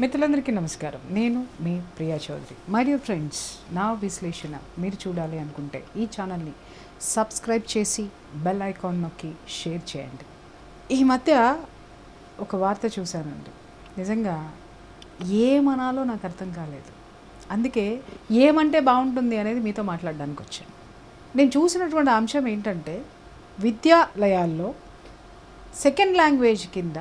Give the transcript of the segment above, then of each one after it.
మిత్రులందరికీ నమస్కారం. నేను మీ Priya Chowdary. My dear friends నా విశ్లేషణ మీరు చూడాలి అనుకుంటే ఈ ఛానల్ని సబ్స్క్రైబ్ చేసి బెల్ ఐకాన్ నొక్కి షేర్ చేయండి. ఈ మధ్య ఒక వార్త చూశానండి. నిజంగా ఏమనాలో నాకు అర్థం కాలేదు. అందుకే ఏమంటే బాగుంటుంది అనేది మీతో మాట్లాడడానికి వచ్చాను. నేను చూసినటువంటి అంశం ఏంటంటే విద్యాలయాల్లో సెకండ్ లాంగ్వేజ్ కింద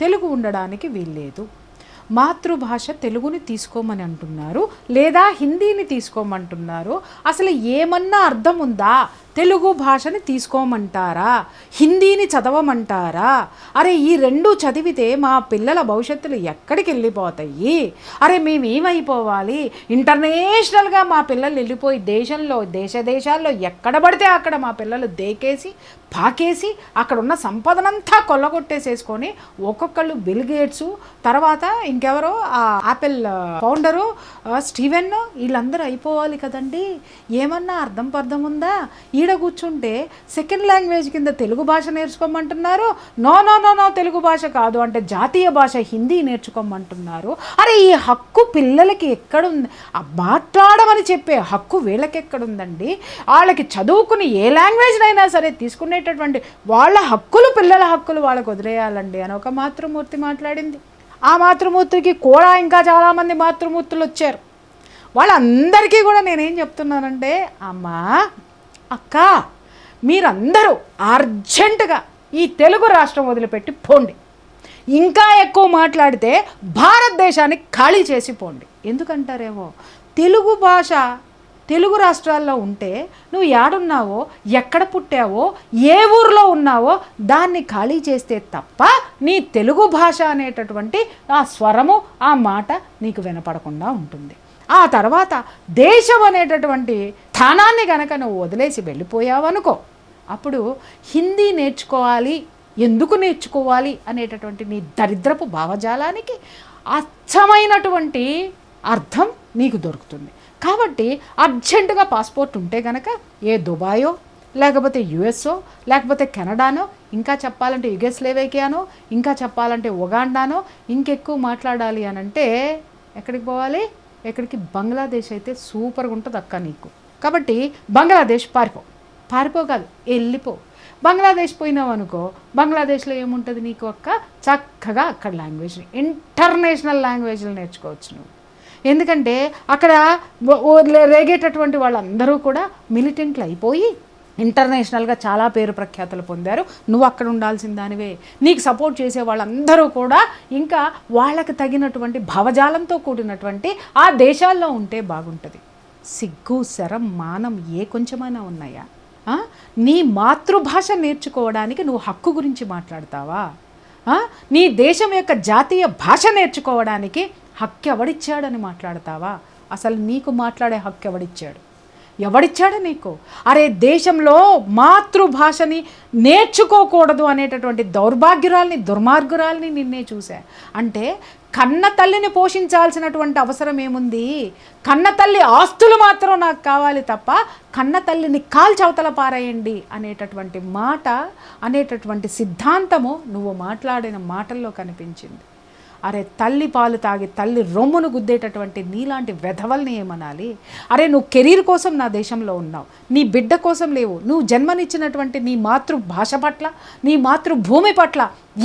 తెలుగు ఉండడానికి వీల్లేదు. మాతృభాష తెలుగుని తీసుకోమని అంటున్నారు లేదా హిందీని తీసుకోమంటున్నారు? అసలు ఏమన్నా అర్థం ఉందా? తెలుగు భాషని తీసుకోమంటారా? హిందీని చదవమంటారా? అరే ఈ రెండు చదివితే మా పిల్లల భవిష్యత్తులు ఎక్కడికి వెళ్ళిపోతాయి? అరే మేము ఏమైపోవాలి ఇంటర్నేషనల్గా మా పిల్లలు వెళ్ళిపోయి దేశంలో దేశ దేశాల్లో ఎక్కడ పడితే అక్కడ మా పిల్లలు దేకేసి పాకేసి అక్కడ ఉన్న సంపదనంతా కొల్లగొట్టేసేసుకొని ఒక్కొక్కళ్ళు బిల్ గేట్స్ తర్వాత ఇంకెవరో ఆ యాపిల్ ఫౌండరు స్టీవెన్ వీళ్ళందరూ అయిపోవాలి కదండి. ఏమన్నా అర్థం పర్థం ఉందా? ఈడ కూర్చుంటే సెకండ్ లాంగ్వేజ్ కింద తెలుగు భాష నేర్చుకోమంటున్నారు. No no no no Telugu భాష కాదు అంటే జాతీయ భాష హిందీ నేర్చుకోమంటున్నారు. అరే ఈ హక్కు పిల్లలకి ఎక్కడుంది? ఆ మాట్లాడమని చెప్పే హక్కు వీళ్ళకి ఎక్కడుందండి వాళ్ళకి చదువుకుని ఏ లాంగ్వేజ్ అయినా సరే అనేటటువంటి వాళ్ళ హక్కులు పిల్లల హక్కులు వాళ్ళకు వదిలేయాలండి అని ఒక మాతృమూర్తి మాట్లాడింది. ఆ మాతృమూర్తికి కూడా ఇంకా చాలామంది మాతృమూర్తులు వచ్చారు. వాళ్ళందరికీ కూడా నేనేం చెప్తున్నానంటే అమ్మా అక్క మీరందరూ అర్జెంటుగా ఈ తెలుగు రాష్ట్రం వదిలిపెట్టి పోండి. ఇంకా ఎక్కువ మాట్లాడితే భారతదేశాన్ని ఖాళీ చేసి పోండి. ఎందుకంటారేమో? తెలుగు భాష తెలుగు రాష్ట్రాల్లో ఉంటే నువ్వు ఏడున్నావో ఎక్కడ పుట్టావో ఏ ఊర్లో ఉన్నావో దాన్ని ఖాళీ చేస్తే తప్ప నీ తెలుగు భాష అనేటటువంటి ఆ స్వరము ఆ మాట నీకు వినపడకుండా ఉంటుంది. ఆ తర్వాత దేశం అనేటటువంటి స్థానాన్ని కనుక నువ్వు వదిలేసి వెళ్ళిపోయావనుకో అప్పుడు హిందీ నేర్చుకోవాలి ఎందుకు నేర్చుకోవాలి అనేటటువంటి నీ దరిద్రపు భావజాలానికి అచ్చమైనటువంటి అర్థం నీకు దొరుకుతుంది. కాబట్టి అర్జెంటుగా పాస్పోర్ట్ ఉంటే గనక ఏ దుబాయో లేకపోతే యుఎస్ఓ లేకపోతే కెనడానో ఇంకా చెప్పాలంటే యుగస్లేవేకియానో ఇంకా చెప్పాలంటే ఉగాండానో ఇంకెక్కువ మాట్లాడాలి అని అంటే ఎక్కడికి పోవాలి? ఎక్కడికి? బంగ్లాదేశ్ అయితే సూపర్గా ఉంటుంది అక్క నీకు. కాబట్టి బంగ్లాదేశ్ పారిపో. పారిపో కాదు వెళ్ళిపో. బంగ్లాదేశ్ పోయినావు అనుకో బంగ్లాదేశ్లో ఏముంటుంది నీకు అక్క? చక్కగా అక్కడ లాంగ్వేజ్ ఇంటర్నేషనల్ లాంగ్వేజ్లు నేర్చుకోవచ్చు నువ్వు. ఎందుకంటే అక్కడ రేగేటటువంటి వాళ్ళందరూ కూడా మిలిటెంట్లు అయిపోయి ఇంటర్నేషనల్గా చాలా పేరు ప్రఖ్యాతులు పొందారు. నువ్వు అక్కడ ఉండాల్సిన దానివే. నీకు సపోర్ట్ చేసే వాళ్ళందరూ కూడా ఇంకా వాళ్ళకి తగినటువంటి భావజాలంతో కూడినటువంటి ఆ దేశాల్లో ఉంటే బాగుంటుంది. సిగ్గు శరం మానం ఏ కొంచెమైనా ఉన్నాయా? నీ మాతృభాష నేర్చుకోవడానికి నువ్వు హక్కు గురించి మాట్లాడతావా? నీ దేశం యొక్క జాతీయ భాష నేర్చుకోవడానికి హక్కు ఎవడిచ్చాడని మాట్లాడతావా? అసలు నీకు మాట్లాడే హక్కు ఎవడిచ్చాడు ఎవడిచ్చాడు నీకు? అరే దేశంలో మాతృభాషని నేర్చుకోకూడదు అనేటటువంటి దౌర్భాగ్యురాల్ని దుర్మార్గురాల్ని నిన్నే చూశా. అంటే కన్న తల్లిని పోషించాల్సినటువంటి అవసరం ఏముంది? కన్న తల్లి ఆస్తులు మాత్రం నాకు కావాలి తప్ప కన్న తల్లిని కాల్చవతల పారేయండి అనేటటువంటి మాట అనేటటువంటి సిద్ధాంతము నువ్వు మాట్లాడిన మాటల్లో కనిపించింది. అరే తల్లి పాలు తాగి తల్లి రొమ్మును గుద్దేటటువంటి నీలాంటి వెధవల్ని ఏమనాలి? అరే నువ్వు కెరీర్ కోసం నా దేశంలో ఉన్నావు. నీ బిడ్డ కోసం లేవు. నువ్వు జన్మనిచ్చినటువంటి నీ మాతృభాష పట్ల నీ మాతృభూమి పట్ల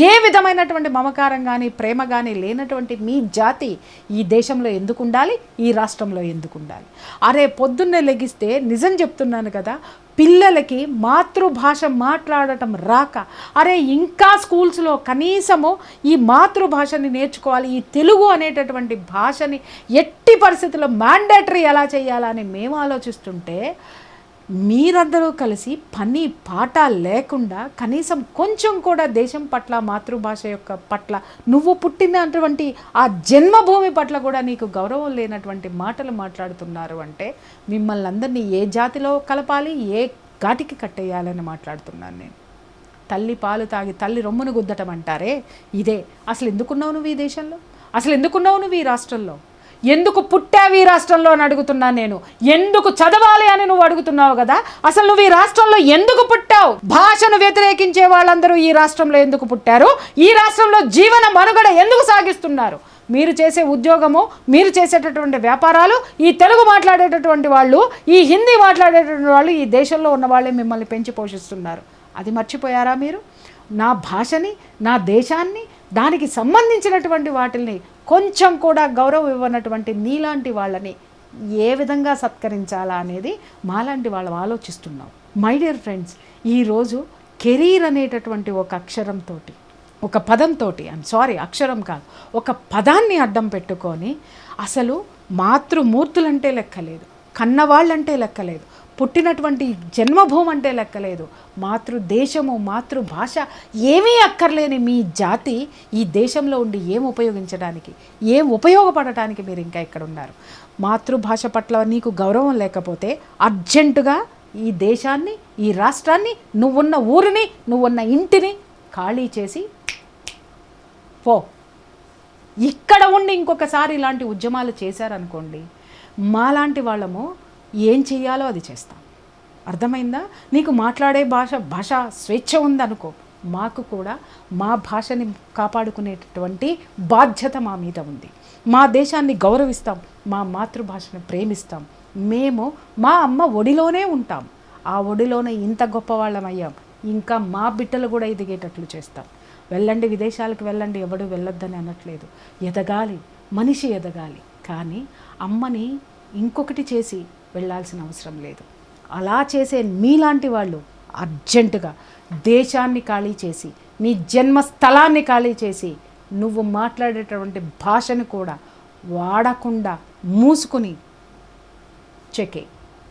ఏ విధమైనటువంటి మమకారం కానీ ప్రేమ కానీ లేనటువంటి నీ జాతి ఈ దేశంలో ఎందుకు ఉండాలి ఈ రాష్ట్రంలో ఎందుకు ఉండాలి అరే పొద్దున్నే లెగిస్తే నిజం చెప్తున్నాను కదా పిల్లలకి మాతృభాష మాట్లాడటం రాక అరే ఇంకా స్కూల్స్లో కనీసము ఈ మాతృభాషని నేర్చుకోవాలి ఈ తెలుగు అనేటటువంటి భాషని ఎట్టి పరిస్థితుల్లో మ్యాండేటరీ ఎలా చేయాలని మేము ఆలోచిస్తుంటే మీరందరూ కలిసి పని పాట లేకుండా కనీసం కొంచెం కూడా దేశం పట్ల మాతృభాష యొక్క పట్ల నువ్వు పుట్టినటువంటి ఆ జన్మభూమి పట్ల కూడా నీకు గౌరవం లేనటువంటి మాటలు మాట్లాడుతున్నారు అంటే మిమ్మల్ని అందరినీ ఏ జాతిలో కలపాలి ఏ ఘాటికి కట్టేయాలని మాట్లాడుతున్నాను నేను. తల్లి పాలు తాగి తల్లి రొమ్మును గుద్దటం అంటారే? ఇదే. అసలు ఎందుకున్నావు నువ్వు ఈ దేశంలో? అసలు ఎందుకున్నావు నువ్వు ఈ రాష్ట్రంలో? ఎందుకు పుట్టావు ఈ రాష్ట్రంలో అని అడుగుతున్నాను నేను. ఎందుకు చదవాలి అని నువ్వు అడుగుతున్నావు కదా? అసలు నువ్వు ఈ రాష్ట్రంలో ఎందుకు పుట్టావు? భాషను వ్యతిరేకించే వాళ్ళందరూ ఈ రాష్ట్రంలో ఎందుకు పుట్టారు? ఈ రాష్ట్రంలో జీవన మనుగడ ఎందుకు సాగిస్తున్నారు? మీరు చేసే ఉద్యోగము మీరు చేసేటటువంటి వ్యాపారాలు ఈ తెలుగు మాట్లాడేటటువంటి వాళ్ళు ఈ హిందీ మాట్లాడేటటువంటి వాళ్ళు ఈ దేశంలో ఉన్న వాళ్ళే మిమ్మల్ని పెంచి పోషిస్తున్నారు. అది మర్చిపోయారా మీరు? నా భాషని నా దేశాన్ని దానికి సంబంధించినటువంటి వాటిని కొంచెం కూడా గౌరవం ఇవ్వనటువంటి నీలాంటి వాళ్ళని ఏ విధంగా సత్కరించాలా అనేది మాలాంటి వాళ్ళు ఆలోచిస్తున్నాం. మై డియర్ ఫ్రెండ్స్ ఈరోజు కెరీర్ అనేటటువంటి ఒక అక్షరంతో ఒక పదంతో ఐఎమ్ సారీ అక్షరం కాదు ఒక పదాన్ని అడ్డం పెట్టుకొని అసలు మాతృమూర్తులంటే లెక్కలేదు కన్నవాళ్ళంటే లెక్కలేదు పుట్టినటువంటి జన్మభూమి అంటే లెక్కలేదు. మాతృదేశము మాతృభాష ఏమీ అక్కర్లేని మీ జాతి ఈ దేశంలో ఉండి ఏం ఉపయోగించడానికి ఏం ఉపయోగపడటానికి మీరు ఇంకా ఇక్కడ ఉన్నారు. మాతృభాష పట్ల నీకు గౌరవం లేకపోతే అర్జెంటుగా ఈ దేశాన్ని ఈ రాష్ట్రాన్ని నువ్వున్న ఊరిని నువ్వున్న ఇంటిని ఖాళీ చేసి పో. ఇక్కడ ఉండి ఇంకొకసారి ఇలాంటి ఉద్యమాలు చేశారనుకోండి మాలాంటి వాళ్ళము ఏం చెయ్యాలో అది చేస్తాం. అర్థమైందా? నీకు మాట్లాడే భాష భాష స్వేచ్ఛ ఉందనుకో మాకు కూడా మా భాషని కాపాడుకునేటటువంటి బాధ్యత మా మీద ఉంది. మా దేశాన్ని గౌరవిస్తాం మా మాతృభాషను ప్రేమిస్తాం. మేము మా అమ్మ ఒడిలోనే ఉంటాం. ఆ ఒడిలోనే ఇంత గొప్పవాళ్ళం అయ్యాం. ఇంకా మా బిడ్డలు కూడా ఎదిగేటట్లు చేస్తాం. వెళ్ళండి విదేశాలకు వెళ్ళండి ఎవడు వెళ్ళొద్దని అనట్లేదు. ఎదగాలి మనిషి ఎదగాలి. కానీ అమ్మని ఇంకొకటి చేసి వెళ్ళాల్సిన అవసరం లేదు. అలా చేసే మీలాంటి వాళ్ళు అర్జెంటుగా దేశాన్ని ఖాళీ చేసి నీ జన్మస్థలాన్ని ఖాళీ చేసి నువ్వు మాట్లాడేటటువంటి భాషను కూడా వాడకుండా మూసుకుని చెకే.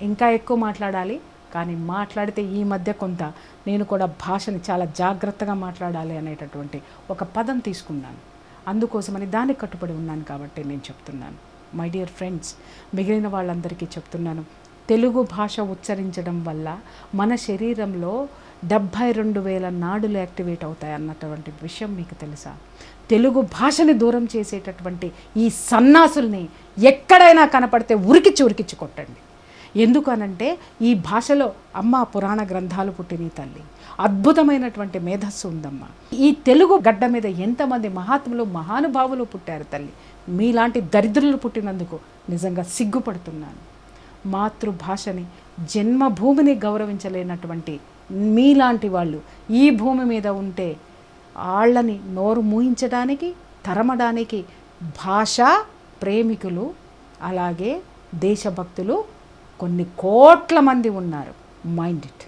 ఇంకా ఎక్కువ మాట్లాడాలి కానీ మాట్లాడితే ఈ మధ్య కొంత నేను కూడా భాషని చాలా జాగ్రత్తగా మాట్లాడాలి అనేటటువంటి ఒక పదం తీసుకున్నాను. అందుకోసమని దానికి కట్టుబడి ఉన్నాను కాబట్టి నేను చెప్తున్నాను. మై డియర్ ఫ్రెండ్స్ మిగిలిన వాళ్ళందరికీ చెప్తున్నాను. తెలుగు భాష ఉచ్చరించడం వల్ల మన శరీరంలో డెబ్భై రెండు వేల నాడులు యాక్టివేట్ అవుతాయి అన్నటువంటి విషయం మీకు తెలుసా? తెలుగు భాషని దూరం చేసేటటువంటి ఈ సన్నాసుల్ని ఎక్కడైనా కనపడితే ఉరికిచ్చి ఉరికిచ్చి కొట్టండి. ఎందుకనంటే ఈ భాషలో అమ్మ పురాణ గ్రంథాలు పుట్టిన తల్లి. అద్భుతమైనటువంటి మేధస్సు ఉందమ్మా. ఈ తెలుగు గడ్డ మీద ఎంతమంది మహాత్ములు మహానుభావులు పుట్టారు తల్లి? మీలాంటి దరిద్రులు పుట్టినందుకు నిజంగా సిగ్గుపడుతున్నాను. మాతృభాషని జన్మభూమిని గౌరవించలేనటువంటి మీలాంటి వాళ్ళు ఈ భూమి మీద ఉంటే వాళ్ళని నోరు మూయించడానికి తరమడానికి భాషా ప్రేమికులు అలాగే దేశభక్తులు కొన్ని కోట్ల మంది ఉన్నారు. Mind it.